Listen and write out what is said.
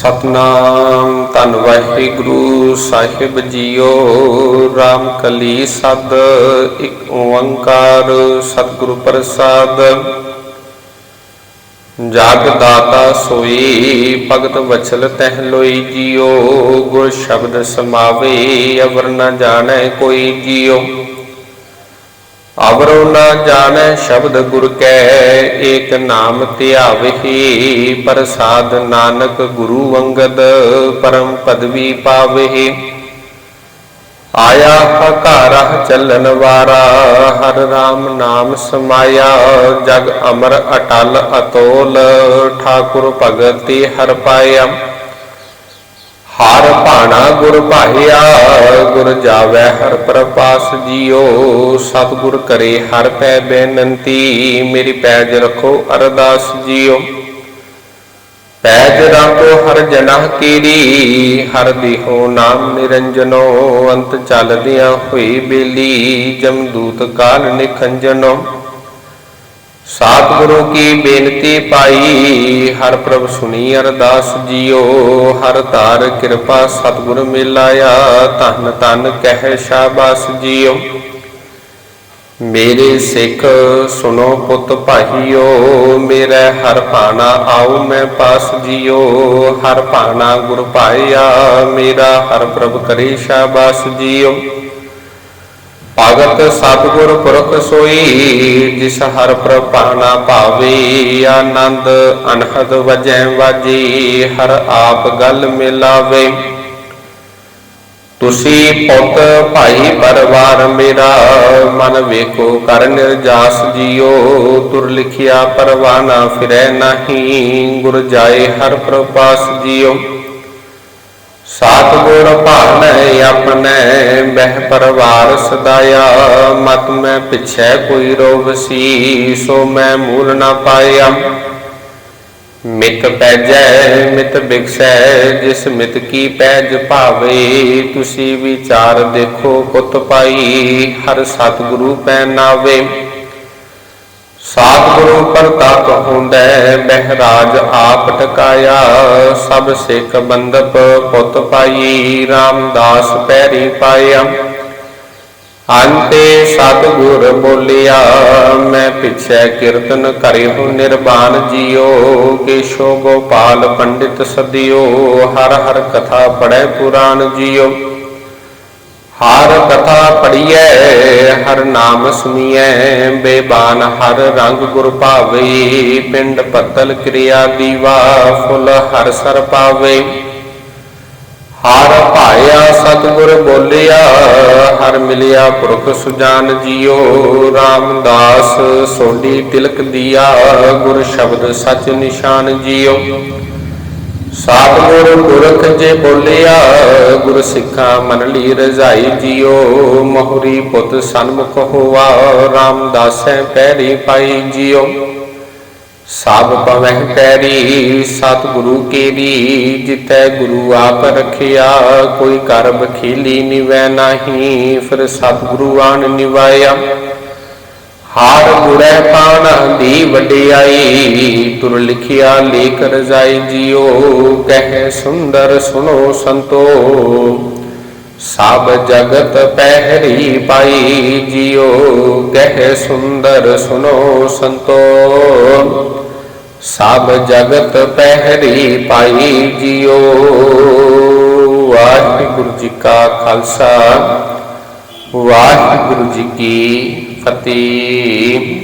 ਸਤਨਾਮ ਧੰਨ ਵਾਹਿਗੁਰੂ ਸਾਹਿਬ ਜੀਓ, ਰਾਮ ਕਲੀ ਸਦ, ਇੱਕ ਓੰਕਾਰ ਸਤਿਗੁਰੂ ਪ੍ਰਸਾਦ। ਜਗ ਦਾਤਾ ਸੋਈ, ਭਗਤ ਵਚਲ ਤਹਿ ਲੋਈ ਜੀਓ, ਗੁਰ ਸ਼ਬਦ ਸਮਾਵੇ, ਅਵਰ ਨ ਜਾਣੈ ਕੋਈ ਜੀਓ। ਅਵਰੋ ਨਾ ਜਾਣੈ ਸ਼ਬਦ ਗੁਰ ਕੈ, ਏਕ ਨਾਮ ਧਿਆਵਹਿ, ਪ੍ਰਸਾਦ ਨਾਨਕ ਗੁਰੂ ਅੰਗਦ ਪਰਮ ਪਦਵੀ ਪਾਵਹੀ। ਆਇਆ ਹਕਾਰਹ ਚੱਲਨ ਵਾਰਾ, ਹਰ ਰਾਮ ਨਾਮ ਸਮਾਇਆ, ਜਗ ਅਮਰ ਅਟਲ ਅਤੋਲ, ਠਾਕੁਰ ਭਗਤੀ ਹਰ ਪਾਇਆ। ਹਰ ਭਾਣਾ ਗੁਰ ਭਾਇਆ ਗੁਰ ਜਾਵੈ ਹਰ ਪ੍ਰਪਾਸ ਜੀਓ। ਸਤਿਗੁਰ ਕਰੇ ਹਰ ਪੈ ਬੇਨੰਤੀ, ਮੇਰੀ ਪੈਜ ਰੱਖੋ ਅਰਦਾਸ ਜੀਓ। ਪੈਜ ਰੱਖੋ ਹਰ ਜਨਾ ਕੀਰੀ, ਹਰ ਦਿਹੋ ਨਾਮ ਨਿਰੰਜਨੋ। ਅੰਤ ਚੱਲਦਿਆਂ ਹੋਈ ਬੇਲੀ, ਜਮਦੂਤ ਕਾਲ ਨਿਖੰਜਨੋ। ਸਤਿਗੁਰੂ ਕੀ ਬੇਨਤੀ ਪਾਈ, ਹਰ ਪ੍ਰਭ ਸੁਣੀ ਅਰਦਾਸ ਜੀਓ, ਹਰ ਧਾਰ ਕਿਰਪਾ ਸਤਿਗੁਰ ਮਿਲਾਇਆ, ਧੰਨ ਧੰਨ ਕਹਿ ਸ਼ਾਬਾਸ ਜੀਓ। ਮੇਰੇ ਸਿੱਖ ਸੁਨੋ ਪੁੱਤ ਭਾਈਓ, ਮੇਰਾ ਹਰ ਭਾਣਾ ਆਉ ਮੈਂ ਪਾਸ ਜੀਓ। ਹਰ ਭਾਣਾ ਗੁਰ ਭਾਇਆ ਮੇਰਾ ਹਰ ਪ੍ਰਭ ਕਰੇ ਸ਼ਾਬਾਸ ਜੀਓ। ਭਗਤ ਸਤਿਗੁਰ ਪੁਰਖ ਸੋਈ, ਜਿਸ ਹਰ ਪ੍ਰਪਾਣਾ ਭਾਵੇ ਆਨੰਦ ਅਨਹਦ ਵਜੈ ਵਾਜੀ, ਹਰ ਆਪ ਗਲ ਮਿਲਾਵੇ। ਤੁਸੀਂ ਪੁੱਤ ਭਾਈ ਪਰਿਵਾਰ ਮੇਰਾ, ਮਨ ਵੇਖੋ ਕਰ ਨਿਰਜਾਸ ਜੀਓ। ਤੁਰ ਲਿਖਿਆ ਪਰਵਾਨਾ ਫਿਰੈ ਨਹੀਂ, ਗੁਰ ਜਾਏ ਹਰ ਪ੍ਰਪਾਸ ਜਿਓ। ਸਤਿਗੁਰ ਭਾਣੈ ਆਪਣੈ, ਬਹਿ ਪਰਵਾਰ ਸਦਾਇਆ। ਮਤ ਮੈਂ ਪਿਛੈ ਕੋਈ ਰੋਗ ਸੀ, ਸੋ ਮੈਂ ਮੂਲ ਨਾ ਪਾਇਆ। ਮਿਤ ਪੈਜੈ, ਮਿਤ ਬਿਕਸੈ ਜਿਸ ਮਿਤ ਕੀ ਪੈਜ ਭਾਵੇ, ਤੁਸੀਂ ਵਿਚਾਰ ਦੇਖੋ ਪੁੱਤ ਪਾਈ, ਹਰ ਸਤਿਗੁਰੂ ਪੈ ਨਾਵੇ। ਸਤਿਗੁਰੂ ਪ੍ਰਤਾਪ ਹੁੰਦੈ ਬਹਿਰਾਜ ਆਪ ਟਕਾਇਆ। ਸਭ ਸਿੱਖ ਬੰਦਪ ਪੁੱਤ ਪਾਈ, ਰਾਮਦਾਸ ਪੈਰੀ ਪਾਇਆ। ਅੰਤੇ ਸਤਿਗੁਰ ਬੋਲਿਆ, ਮੈਂ ਪਿਛੈ ਕੀਰਤਨ ਕਰਿਓ ਨਿਰਵਾਨ ਜੀਓ। ਕੇਸ਼ੋ ਗੋਪਾਲ ਪੰਡਿਤ ਸਦਿਓ, ਹਰ ਹਰ ਕਥਾ ਪੜੈ ਪੁਰਾਣ ਜੀਓ। ਹਰ ਕਥਾ ਪੜੀਐ ਹਰ ਨਾਮ ਸੁਣੀਐ, ਬੇਬਾਨ ਹਰ ਰੰਗ ਗੁਰ ਭਾਵੇ, ਪਿੰਡ ਪਤਲ ਕਿਰਿਆ ਦੀਵਾ ਫੁੱਲ ਹਰ ਸਰ ਪਾਵੇ। ਹਰ ਭਾਇਆ ਸਤਿਗੁਰ ਬੋਲਿਆ, ਹਰ ਮਿਲਿਆ ਪੁਰਖ ਸੁਜਾਨ ਜੀਓ, ਰਾਮਦਾਸ ਸੋਢੀ ਤਿਲਕ ਦੀਆ, ਗੁਰ ਸ਼ਬਦ ਸਚ ਨਿਸ਼ਾਨ ਜੀਓ। ਸਤਿਗੁਰ ਪੁਰਖ ਜੇ ਬੋਲਿਆ, ਗੁਰ ਸਿੱਖਾਂ ਮਨ ਲਈ ਰਜ਼ਾਈ ਜੀਓ। ਮੋਹਰੀ ਪੁੱਤ ਸਨਮੁਖ ਹੋਵਾ ਰਾਮਦਾਸੈ ਪੈਰੀ ਪਾਈ ਜੀਓ। ਸਭ ਪਵਹਿ ਪੈਰੀ ਸਤਿਗੁਰੂ ਕੇਰੀ ਜਿਤੈ ਗੁਰੂ ਆਪ ਰਖਿਆ। ਕੋਈ ਕਰ ਬਖੀਲੀ ਨਿਵੈ ਨਾਹੀ, ਫਿਰ ਸਤਿਗੁਰੂ ਆਣ ਨਿਵਾਇਆ। ਹਾਰ ਗੁਰੈ ਪਾਣ ਦੀ ਵਡਿਆਈ, ਤੁਰ ਲਿਖਿਆ ਲੇਖ ਰਜਾਈ ਜੀਓ, ਕਹਿ ਸੁੰਦਰ ਸੁਣੋ ਸੰਤੋ। ਸਭ ਜਗਤ ਪਹਿਰੀ ਪਾਈ ਜੀਓ, ਕਹਿ ਸੁੰਦਰ ਸੁਣੋ ਸੰਤੋ। ਸਭ ਜਗਤ ਪਹਿਰੀ ਪਾਈ ਜੀਓ, ਵਾਹਿਗੁਰੂ ਜੀ ਕਾ ਖਾਲਸਾ, ਵਾਹਿਗੁਰੂ ਜੀ ਕੀ Pati.